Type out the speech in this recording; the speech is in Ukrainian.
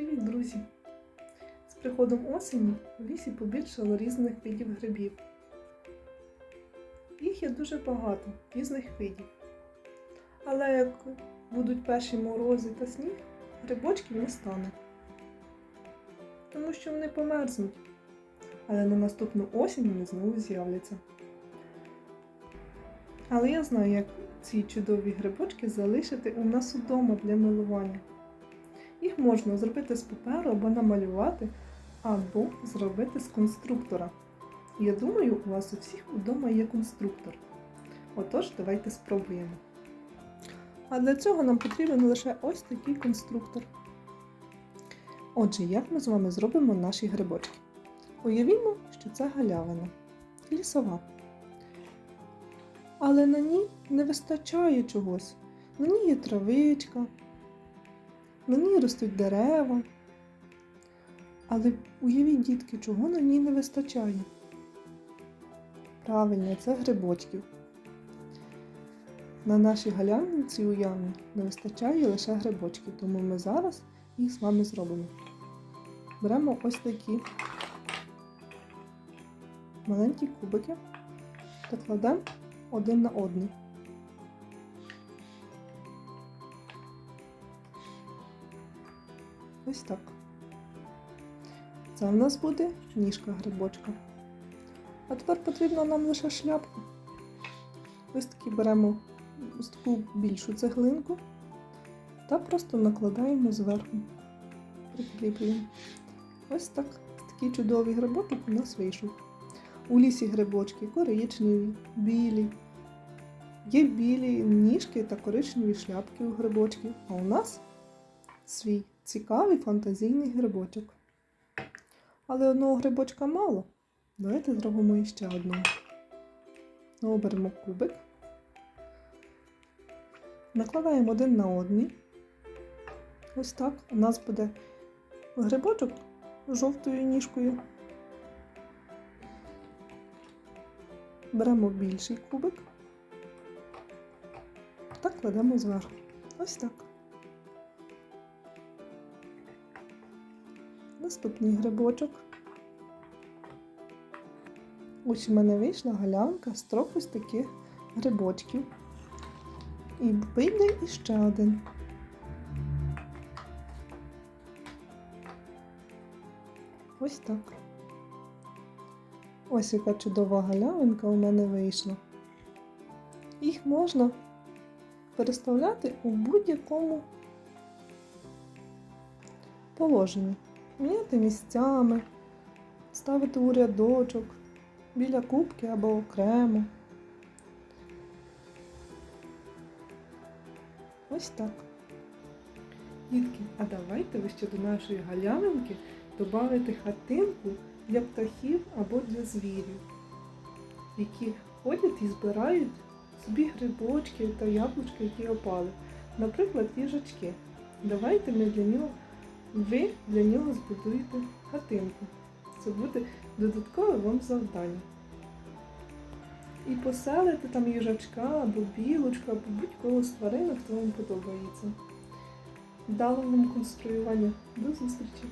Привіт, друзі! З приходом осені в лісі побільшало різних видів грибів. Їх є дуже багато, різних видів. Але як будуть перші морози та сніг, грибочків не стане. Тому що вони померзнуть. Але на наступну осінь вони знову з'являться. Але я знаю, як ці чудові грибочки залишити у нас удома для милування. Їх можна зробити з паперу або намалювати, або зробити з конструктора. Я думаю, у вас у всіх вдома є конструктор. Отож, давайте спробуємо. А для цього нам потрібен лише ось такий конструктор. Отже, як ми з вами зробимо наші грибочки? Уявімо, що це галявина, лісова. Але на ній не вистачає чогось. На ній є травичка, на ній ростуть дерева. Але уявіть, дітки, чого на ній не вистачає. Правильно, це грибочків. На нашій галявинці уявні не вистачає лише грибочків, тому ми зараз їх з вами зробимо. Беремо ось такі маленькі кубики та кладемо один на один. Ось так. Це в нас буде ніжка грибочка. А тепер потрібна нам лише шляпка. Ось таки беремо ось таку більшу цеглинку та просто накладаємо зверху. Прикріплюємо. Ось так. Такий чудовий грибочок у нас вийшов. У лісі грибочки коричневі, білі. Є білі ніжки та коричневі шляпки у грибочків. А у нас свій цікавий фантазійний грибочок. Але одного грибочка мало. Давайте зробимо іще одного. Знову беремо кубик, накладаємо один на один. Ось так. У нас буде грибочок жовтою ніжкою. Беремо більший кубик та кладемо зверху. Ось так. Наступний грибочок. Ось у мене вийшла галянка з трьох ось таких грибочків. І вийде іще один. Ось так. Ось яка чудова галявинка у мене вийшла. Їх можна переставляти у будь-якому положенні. Міняти місцями, ставити у рядочок, біля кубки або окремо. Ось так. Дітки, а давайте ви ще до нашої галявинки додати хатинку для птахів або для звірів, які ходять і збирають собі грибочки та яблучки, які опали. Наприклад, їжачки. Давайте ми для нього, ви для нього збудуєте хатинку. Це буде додаткове вам завдання. І поселити там їжачка або білочка, або будь-кого з тваринок, хто вам подобається. Дало вам конструювання. До зустрічі!